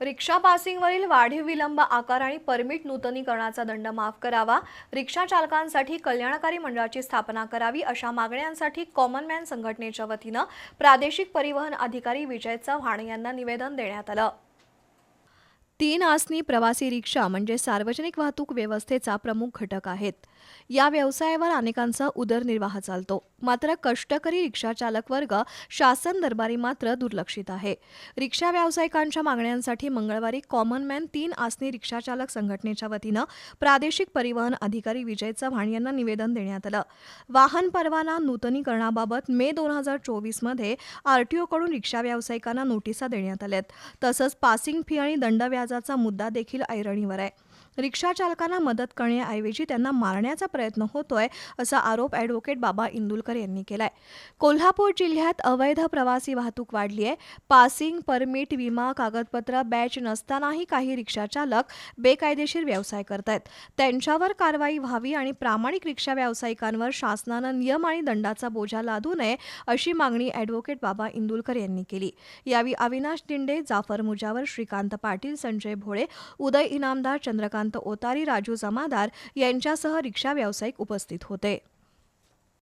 रिक्षा पासिंगवरील वाढीव विलंब आकार आणि परमिट नूतनीकरणाचा दंड माफ करावा रिक्षा चालकांसाठी कल्याणकारी मंडळाची स्थापना करावी अशा मागण्यांसाठी कॉमनमॅन संघटनेच्या वतीनं प्रादेशिक परिवहन अधिकारी विजय चव्हाण यांना निवेदन देण्यात आलं. तीन आसनी प्रवासी रिक्षा म्हणजे सार्वजनिक वाहतूक व्यवस्थेचा प्रमुख घटक आहेत. या व्यवसायावर अनेकांचा उदरनिर्वाह चालतो. मात्र कष्टकरी रिक्षा चालक वर्ग शासन दरबारी मात्र दुर्लक्षित आहे. रिक्षा व्यावसायिकांच्या मागण्यांसाठी मंगळवारी कॉमन मॅन तीन आसनी रिक्षा चालक संघटनेच्या वतीनं प्रादेशिक परिवहन अधिकारी विजय चव्हाण यांना निवेदन देण्यात आलं. वाहन परवाना नूतनीकरणाबाबत मे दोन हजार चोवीसमध्ये आरटीओकडून रिक्षा व्यावसायिकांना नोटिसा देण्यात आल्यात. तसंच पासिंग फी आणि दंड व्याजाचा मुद्दा देखील ऐरणीवर आहे. रिक्षा चालकांना मदत करण्याऐवजी त्यांना मारण्याचा प्रयत्न होतोय असा आरोप ॲडव्होकेट बाबा इंदुलकर यांनी केलाय. कोल्हापूर जिल्ह्यात अवैध प्रवासी वाहतूक वाढली आहे. पासिंग परमिट विमा कागदपत्र बॅच नसतानाही काही रिक्षा चालक बेकायदेशीर व्यवसाय करतायत. त्यांच्यावर कारवाई व्हावी आणि प्रामाणिक रिक्षा व्यावसायिकांवर शासनानं नियम आणि दंडाचा बोजा लादू नये अशी मागणी ॲडव्होकेट बाबा इंदुलकर यांनी केली. यावेळी अविनाश दिंडे जाफर मुजावर श्रीकांत पाटील संजय भोळे उदय इनामदार चंद्रकांत ओतारी राजू जमादार यांच्यासह रिक्षा व्यावसायिक उपस्थित होते.